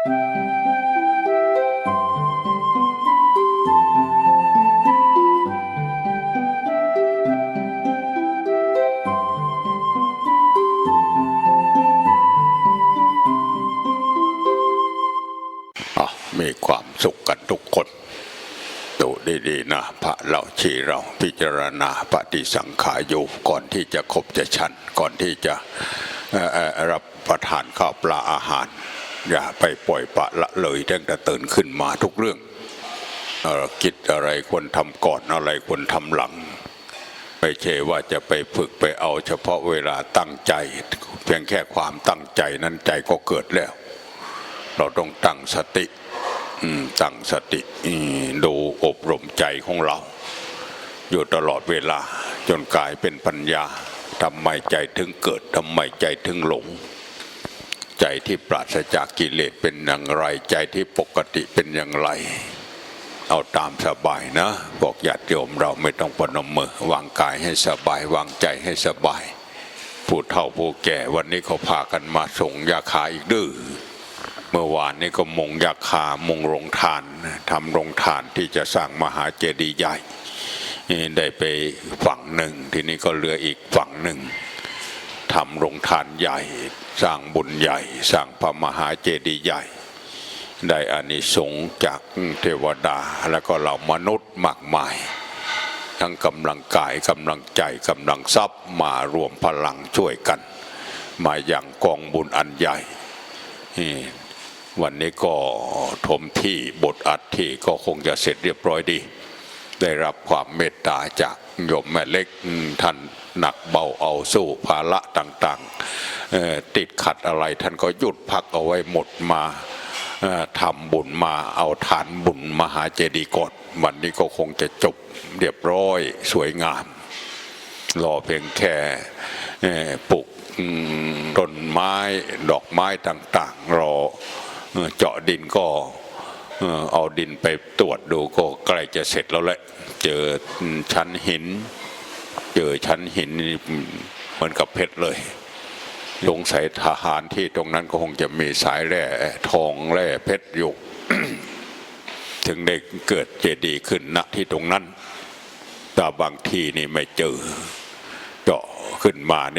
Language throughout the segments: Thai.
อะมีความสุขกันทุกคนดูดีๆนะพระเราชีเราพิจารณาปฏิสังขารอยู่ก่อนที่จะคบจะชัน ก่อนที่จะรับประทานข้าวปลาอาหาร อย่าไปปล่อยปละละเลยตั้งแต่ตื่นขึ้นมาทุกเรื่องเอ่อคิดอะไรควรทำก่อนอะไรควรทำหลัง ไม่ใช่ว่าจะไปฝึกไปเอาเฉพาะเวลาตั้งใจ เพียงแค่ความตั้งใจนั้นใจก็เกิดแล้ว เราต้องตั้งสติตั้งสติดูอบรมใจของเรา อยู่ตลอดเวลาจนกลายเป็นปัญญาทำไมใจถึงเกิดทำไมใจถึงหลง ใจที่ปราศจากกิเลสเป็นอย่างไร ใจที่ปกติเป็นอย่างไร เอาตามสบายนะบอกญาติโยมเราไม่ต้องปนมมือวางกายให้สบายวางใจให้สบาย ผู้เฒ่าผู้แก่วันนี้เขาพากันมาส่งยาคาอีกดื้อเมื่อวานนี้ก็มงยาคามงโรงทานทำโรงทานที่จะสร้างมหาเจดีย์ใหญ่ได้ไปฝั่งหนึ่ง ทีนี้ก็เหลืออีกฝั่งหนึ่ง ทำโรงทานใหญ่ สร้างบุญใหญ่ สร้างพระมหาเจดีย์ใหญ่ ได้อานิสงส์จากเทวดาแล้วก็เหล่ามนุษย์มากมาย ทั้งกำลังกายกำลังใจกำลังทรัพย์มารวมพลังช่วยกัน มาอย่างกองบุญอันใหญ่วันนี้ก็ทมที่บทอัดที่ก็คงจะเสร็จเรียบร้อยดี ได้รับความเมตตาจาก โยมแม่เล็กท่านหนักเบาเอาสู้ภาระต่างๆ ติดขัดอะไรท่านก็หยุดพักเอาไว้หมดมาทำบุญมาเอาฐานบุญมหาเจดีย์ก่อนวันนี้ก็คงจะจบเรียบร้อยสวยงาม รอเพียงแคล่ปลูกต้นไม้ดอกไม้ต่างๆ รอเจาะดินก็ เอาดินไปตรวจดูก็ใกล้จะเสร็จแล้วแหละ เจอชั้นหิน เจอชั้นหินเหมือนกับเพชรเลยสงสัยทหารที่ตรงนั้นก็คงจะมีสายแร่ทองแร่เพชรอยู่ถึงได้เกิดเจดีย์ขึ้นณที่ตรงนั้น แต่บางทีนี่ไม่เจอ เจาะขึ้นมาใน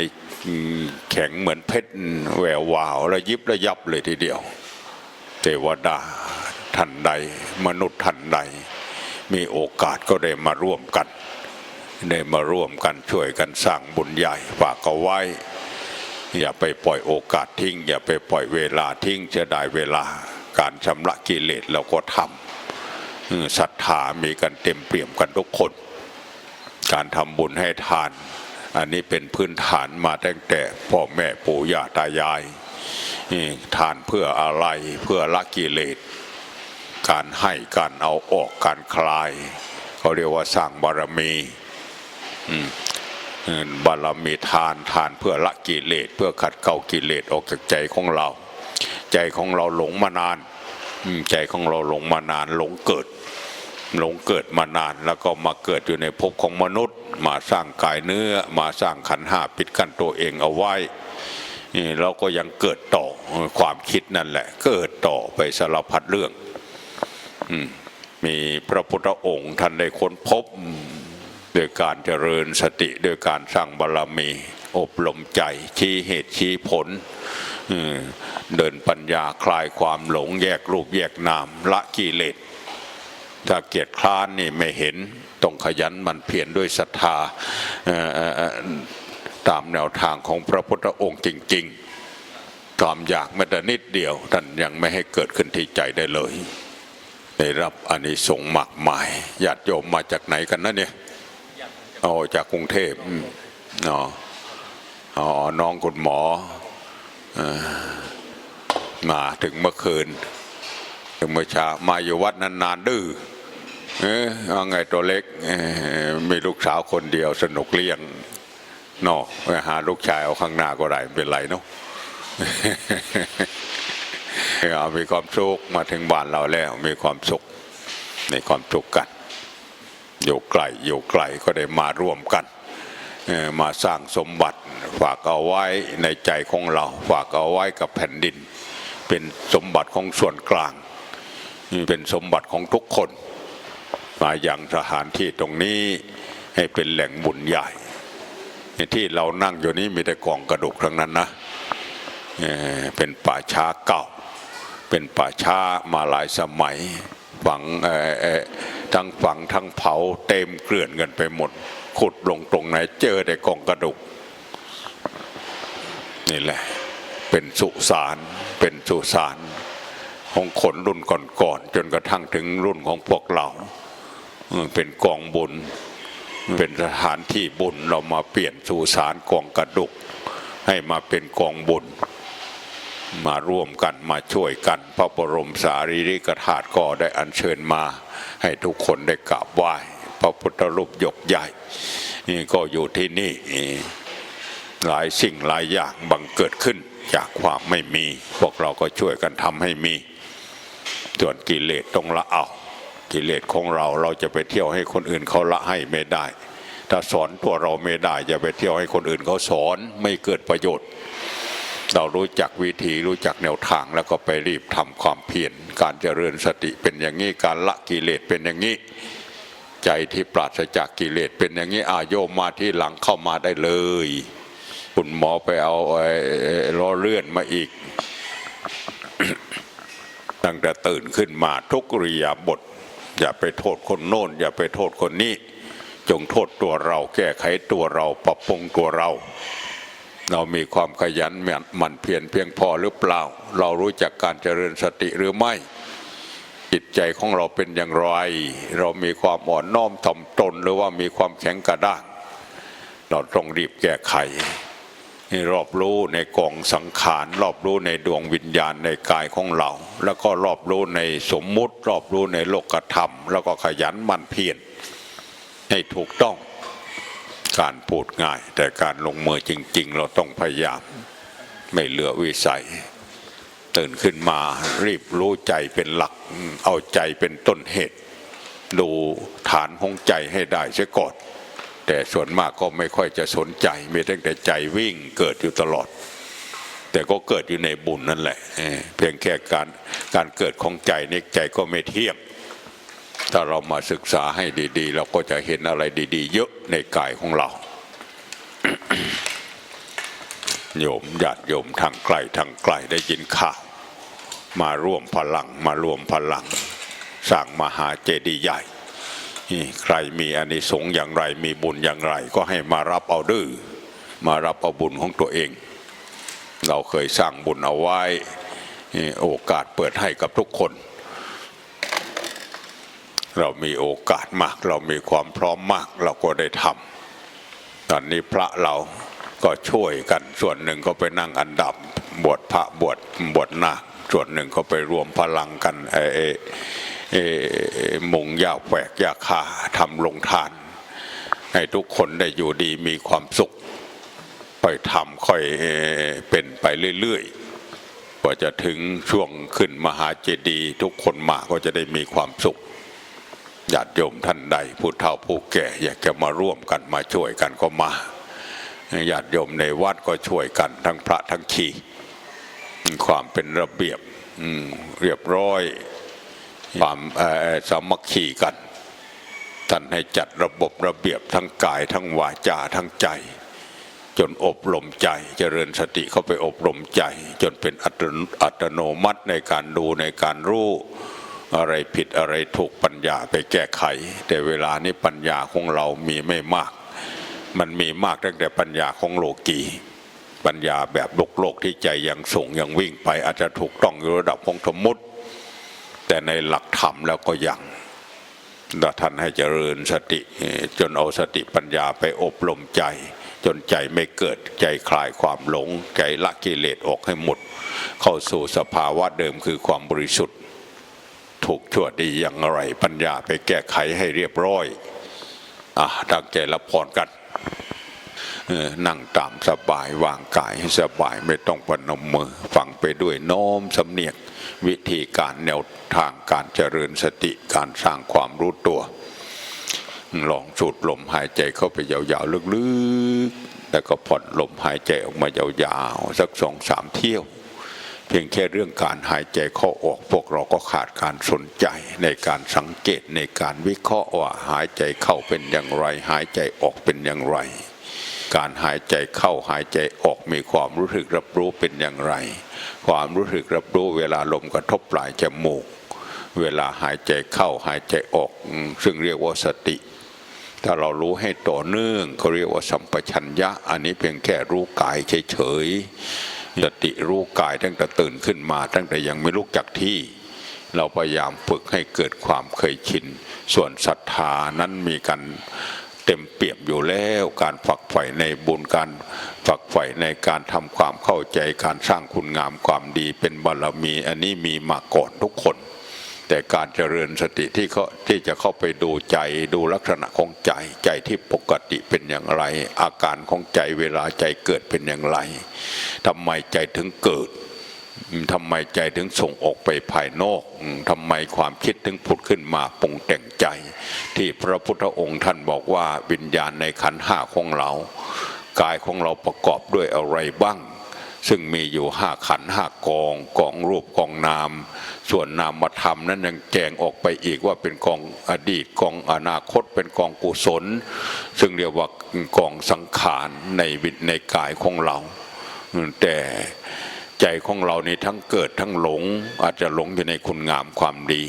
แข็งเหมือนเพชรแวววาวแล้วยิบระยับเลยทีเดียว เทวดา ท่านใด มนุษย์ท่านใด มีโอกาสก็ได้มาร่วมกัน ได้มาร่วมกันช่วยกันสร้างบุญใหญ่ฝากเอาไว้ อย่าไปปล่อยโอกาสทิ้ง อย่าไปปล่อยเวลาทิ้งจะได้เวลาการชำระกิเลสเราก็ทำศรัทธามีกันเต็มเปี่ยมกันทุกคน การทำบุญให้ทาน อันนี้เป็นพื้นฐานมาตั้งแต่พ่อแม่ปู่ย่าตายายนี่ทานเพื่ออะไรเพื่อละกิเลส การให้การเอาออกการคลายเขาเรียกว่าสร้างบารมีอืมบารมีทานทานเพื่อละกิเลสเพื่อขัดเกลากิเลสออกจากใจของเรา ใจของเราหลงมานานอืมใจของเราหลงมานานหลงเกิดหลงเกิดมานานแล้วก็มาเกิดอยู่ในภพของมนุษย์ มาสร้างกายเนื้อมาสร้างขันห้าปิดกั้นตัวเองเอาไว้นี่เราก็ยังเกิดต่อความคิดนั่นแหละ เกิดต่อไปสารพัดเรื่อง มีพระพุทธองค์ท่านได้ค้นพบโดยการเจริญสติโดยการสร้างบารมี อบรมใจชี้เหตุชี้ผลเดินปัญญาคลายความหลงแยกรูปแยกนามละกิเลสถ้าเกียรติคร้านนี่ไม่เห็นต้องขยันมันเพียรด้วยศรัทธาตามแนวทางของพระพุทธองค์จริง ๆ ความอยากแม้แต่นิดเดียวท่านยังไม่ให้เกิดขึ้นที่ใจได้เลย ได้รับอานิสงส์มากมายญาติโยมมาจากไหนกันนะเนี่ยเอาจากกรุงเทพอืมอ๋ออ๋อน้องคุณหมอมาถึงเมื่อคืน ถึงเมื่อเช้ามาอยู่วัดนานๆดื้อเออเอาไงตัวเล็กมีลูกสาวคนเดียวสนุกเลี้ยงเนาะหาลูกชายเอาข้างหน้าก็ได้ไม่เป็นไรเนาะ เอามีความสุขมาถึงบ้านเราแล้ว มีความสุขในความสุขกัน อยู่ไกลอยู่ไกลก็ได้มาร่วมกันมาสร้างสมบัติฝากเอาไว้ในใจของเรา ฝากเอาไว้กับแผ่นดิน เป็นสมบัติของส่วนกลางมีเป็นสมบัติของทุกคน มาอย่างสถานที่ตรงนี้ให้เป็นแหล่งบุญใหญ่ที่เรานั่งอยู่นี้มีแต่กองกระดูกทั้งนั้นนะเป็นป่าช้าเก่า เป็นป่าช้ามาหลายสมัยฝังทั้งฝังทั้งเผาเต็มเกลื่อนกันไปหมด ขุดลงตรงไหนเจอแต่กองกระดูกนี่แหละเป็นสุสานเป็นสุสานของคนรุ่นก่อนๆจนกระทั่งถึงรุ่นของพวกเราเออเป็นกองบุญ เป็นสถานที่บุญเรามาเปลี่ยนสุสานกองกระดูกให้มาเป็นกองบุญ มาร่วมกันมาช่วยกัน พระบรมสารีริกธาตุก็ได้อัญเชิญมา ให้ทุกคนได้กราบไหว้ พระพุทธรูปยกใหญ่นี่ก็อยู่ที่นี่หลายสิ่งหลายอย่างบังเกิดขึ้นจากความไม่มี พวกเราก็ช่วยกันทำให้มี ส่วนกิเลสต้องละเอา กิเลสของเราเราจะไปเที่ยวให้คนอื่นเขาละให้ไม่ได้ ถ้าสอนตัวเราไม่ได้จะไปเที่ยวให้คนอื่นเขาสอนไม่เกิดประโยชน์ เรารู้จักวิธีรู้จักแนวทางแล้วก็ไปรีบทำความเพียรการเจริญสติเป็นอย่างนี้การละกิเลสเป็นอย่างนี้ ใจที่ปราศจากกิเลสเป็นอย่างนี้อาโยมมาที่หลังเข้ามาได้เลย คุณหมอไปเอาไอ้ล้อเลื่อนมาอีก ตั้งแต่ตื่นขึ้นมาทุกริยาบท อย่าไปโทษคนโน้น อย่าไปโทษคนนี้ จงโทษตัวเราแก้ไขตัวเราปรับปรุงตัวเรา เรามีความขยันหมั่นเพียรเพียงพอหรือเปล่า เรารู้จักการเจริญสติหรือไม่ จิตใจของเราเป็นอย่างไร เรามีความอ่อนน้อมถ่อมตนหรือว่ามีความแข็งกระด้างเราต้องรีบแก้ไขให้รอบรู้ในกองสังขารรอบรู้ในดวงวิญญาณในกายของเรา แล้วก็รอบรู้ในสมมุติ รอบรู้ในโลกธรรม แล้วก็ขยันหมั่นเพียรให้ถูกต้อง การพูดง่าย แต่การลงมือจริง ๆ เราต้องพยายามไม่เหลือวิสัย ตื่นขึ้นมารีบรู้ใจเป็นหลัก เอาใจเป็นต้นเหตุ ดูฐานของใจให้ได้เสียก่อนแต่ส่วนมากก็ไม่ค่อยจะสนใจมีตั้งแต่ใจวิ่งเกิดอยู่ตลอด แต่ก็เกิดอยู่ในบุญนั่นแหละเออเพียงแค่การการเกิดของใจในใจก็ไม่เที่ยง ถ้าเรามาศึกษาให้ดีๆ เราก็จะเห็นอะไรดี ๆ เยอะในกายของเรา โยมญาติโยมทางไกลทางไกลได้ยินข่าว มาร่วมพลังมารวมพลัง สร้างมหาเจดีย์ใหญ่ใครมีอานิสงส์อย่างไรมีบุญอย่างไร ก็ให้มารับเอาดื้อมารับเอาบุญของตัวเอง เราเคยสร้างบุญเอาไว้โอกาสเปิดให้กับทุกคน เรามีโอกาสมาก เรามีความพร้อมมากเราก็ได้ทำตอนนี้พระเราก็ช่วยกันส่วนหนึ่งก็ไปนั่งอันดับบวชพระบวชบวชนาคส่วนหนึ่งก็ไปรวมพลังกันไอ้ไอ้ไอ้มุงยาแฝกยาคาทำลงทาน ให้ทุกคนได้อยู่ดีมีความสุขค่อยทำค่อยเป็นไปเรื่อยๆกว่าจะถึงช่วงขึ้นมหาเจดีย์ทุกคนมาก็จะได้มีความสุข ญาติโยมท่านใดผู้เฒ่าผู้แก่อยากจะมาร่วมกันมาช่วยกันก็มาญาติโยมในวัดก็ช่วยกันทั้งพระทั้งชีความเป็นระเบียบเรียบร้อย ความสามัคคีกันท่านให้จัดระบบระเบียบทั้งกาย ทั้งวาจาทั้งใจ จนอบรมใจเจริญสติเข้าไปอบรมใจ จนเป็นอัตโนมัติในการดูในการรู้ อะไรผิดอะไรถูกปัญญาไปแก้ไข แต่เวลานี้ปัญญาของเรามีไม่มาก มันมีมากตั้งแต่ปัญญาของโลกีปัญญาแบบโลกโลกที่ใจยังส่งยังวิ่งไป อาจจะถูกต้องอยู่ระดับของสมมติ แต่ในหลักธรรมแล้วก็ยังถ้าท่านให้เจริญสติ จนเอาสติปัญญาไปอบรมใจ จนใจไม่เกิดใจคลายความหลง ใจละกิเลสออกให้หมด เข้าสู่สภาวะเดิมคือความบริสุทธิ์ ถูกชั่วดีอย่างไร ปัญญาไปแก้ไขให้เรียบร้อย อะตั้งใจรับพรกันเออนั่งตามสบายวางกายให้สบายไม่ต้องปนมมือฟังไปด้วยโน้มสำเนียกวิธีการแนวทางการเจริญสติการสร้างความรู้ตัว ลองสูดลมหายใจเข้าไปยาวๆลึกๆ แล้วก็ผ่อนลมหายใจออกมายาวๆ สักสองสามเที่ยว พียงแค่เรื่องการหายใจเข้าออก พวกเราก็ขาดการสนใจในการสังเกตในการวิเคราะห์ว่าหายใจเข้าเป็นอย่างไร หายใจออกเป็นอย่างไร การหายใจเข้าหายใจออกมีความรู้สึกรับรู้เป็นอย่างไร ความรู้สึกรับรู้เวลาลมกระทบปลายจมูก เวลาหายใจเข้าหายใจออก ซึ่งเรียกว่าสติถ้าเรารู้ให้ต่อเนื่องเขาเรียกว่าสัมปชัญญะ อันนี้เพียงแค่รู้กายเฉยๆ สติรู้กายตั้งแต่ตื่นขึ้นมา ตั้งแต่ยังไม่ลุกจากที่ เราพยายามฝึกให้เกิดความเคยชิน ส่วนศรัทธานั้นมีการเต็มเปี่ยมอยู่แล้วการฝักใฝ่ในบุญการฝักใฝ่ในการทำความเข้าใจการสร้างคุณงามความดีเป็นบารมี อันนี้มีมาก่อนทุกคน แต่การเจริญสติที่เขาที่จะเข้าไปดูใจดูลักษณะของใจใจที่ปกติเป็นอย่างไร อาการของใจเวลาใจเกิดเป็นอย่างไรทำไมใจถึงเกิดทำไมใจถึงส่งออกไปภายนอกทำไมความคิดถึงผุดขึ้นมาปรุงแต่งใจ ที่พระพุทธองค์ท่านบอกว่าวิญญาณในขันห้าของเรา กายของเราประกอบด้วยอะไรบ้าง ซึ่งมีอยู่ห้าขันห้ากองกองรูปกองนาม ส่วนนามธรรมนั้นยังแจงออกไปอีกว่าเป็นกองอดีตกองอนาคต เป็นกองกุศล ซึ่งเรียกว่ากองสังขารในวิตในกายของเรา แต่ใจของเรานี่ทั้งเกิดทั้งหลง อาจจะหลงอยู่ในคุณงามความดี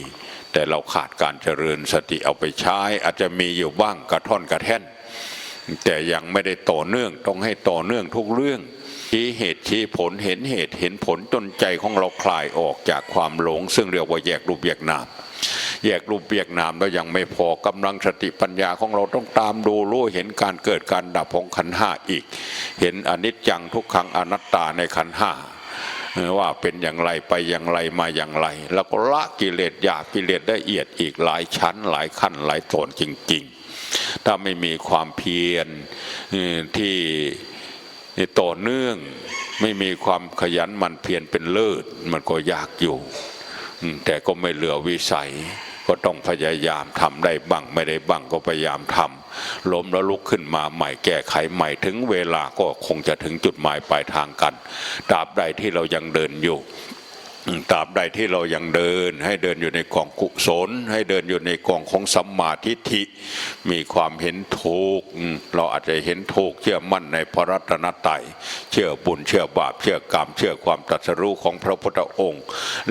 แต่เราขาดการเจริญสติเอาไปใช้ อาจจะมีอยู่บ้างกระท่อนกระแท่น แต่ยังไม่ได้ต่อเนื่องต้องให้ต่อเนื่องทุกเรื่อง ชี้เหตุชี้ผลเห็นเหตุเห็นผลจนใจของเราคลายออกจากความหลง ซึ่งเรียกว่าแยกรูปแยกนามแยกรูปแยกนามแล้วยังไม่พอกำลังสติปัญญาของเราต้องตามดูรู้เห็นการเกิดการดับของขันห้าอีก เห็นอนิจจังทุกขังอนัตตาในขันห้าว่าเป็นอย่างไรไปอย่างไรมาอย่างไร แล้วก็ละกิเลสหยาบกิเลสละเอียดอีกหลายชั้นหลายขั้นหลายตอนจริง ๆ ถ้าไม่มีความเพียรเนี่ต่อเนื่องไม่มีความขยันมันเพียรเป็นเลิศมันก็ยากอยู่ แต่ก็ไม่เหลือวิสัย ก็ต้องพยายามทำได้บ้างไม่ได้บ้างก็พยายามทำล้มแล้วลุกขึ้นมาใหม่แก้ไขใหม่ถึงเวลาก็คงจะถึงจุดหมายปลายทางกันตราบใดที่เรายังเดินอยู่ ตราบใดที่เรายังเดิน ให้เดินอยู่ในกองกุศล ให้เดินอยู่ในกองของสัมมาทิฏฐิ มีความเห็นถูกเราอาจจะเห็นถูกเชื่อมั่นในพระรัตนตรัยเชื่อบุญเชื่อบาปเชื่อกรรม เชื่อความตรัสรู้ของพระพุทธองค์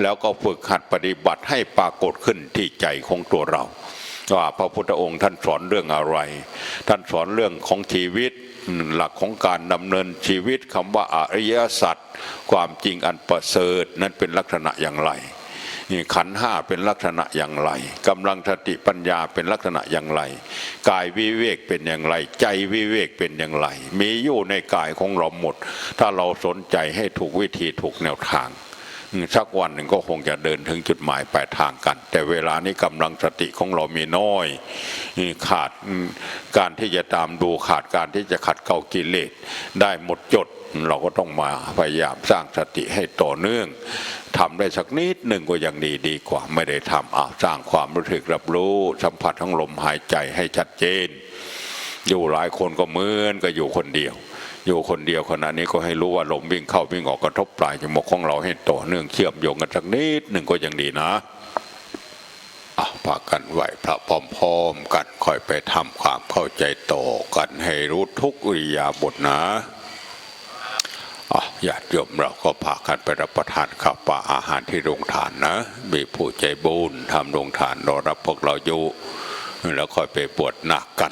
แล้วก็ฝึกหัดปฏิบัติให้ปรากฏขึ้นที่ใจของตัวเราว่าพระพุทธองค์ท่านสอนเรื่องอะไร ท่านสอนเรื่องของชีวิต หลักของการดำเนินชีวิตคำว่าอริยสัจความจริงอันประเสริฐนั้นเป็นลักษณะอย่างไรขันห้าเป็นลักษณะอย่างไรกำลังสติปัญญาเป็นลักษณะอย่างไร กายวิเวกเป็นอย่างไร ใจวิเวกเป็นอย่างไร มีอยู่ในกายของเราหมด ถ้าเราสนใจให้ถูกวิธีถูกแนวทาง สักวันหนึ่งก็คงจะเดินถึงจุดหมายปลายทางกัน แต่เวลานี้กำลังสติของเรามีน้อยขาดการที่จะตามดูขาดการที่จะขัดเกลากิเลสได้หมดจดเราก็ต้องมาพยายามสร้างสติให้ต่อเนื่องทำได้สักนิดหนึ่งก็ยังดีดีกว่าไม่ได้ทำอะสร้างความรู้สึกรับรู้สัมผัสทั้งลมหายใจให้ชัดเจน อยู่หลายคนก็เหมือนก็อยู่คนเดียว อยู่คนเดียวขณะนี้ก็ให้รู้ว่าลมวิ่งเข้าวิ่งออกกระทบปลายจมูกของเราให้ต่อเนื่องเชื่อมโยงกันสักนิดหนึ่งก็ยังดีนะอะพากันไหวพระพร้อมๆกันคอยไปทำความเข้าใจต่อกันให้รู้ทุกอิริยาบถนะอะญาติโยมเราก็พากันไปรับประทานข้าวปลาอาหารที่โรงทานนะ มีผู้ใจบุญทำโรงทานรอรับพวกเราอยู่แล้วค่อยไปบวชหนักกัน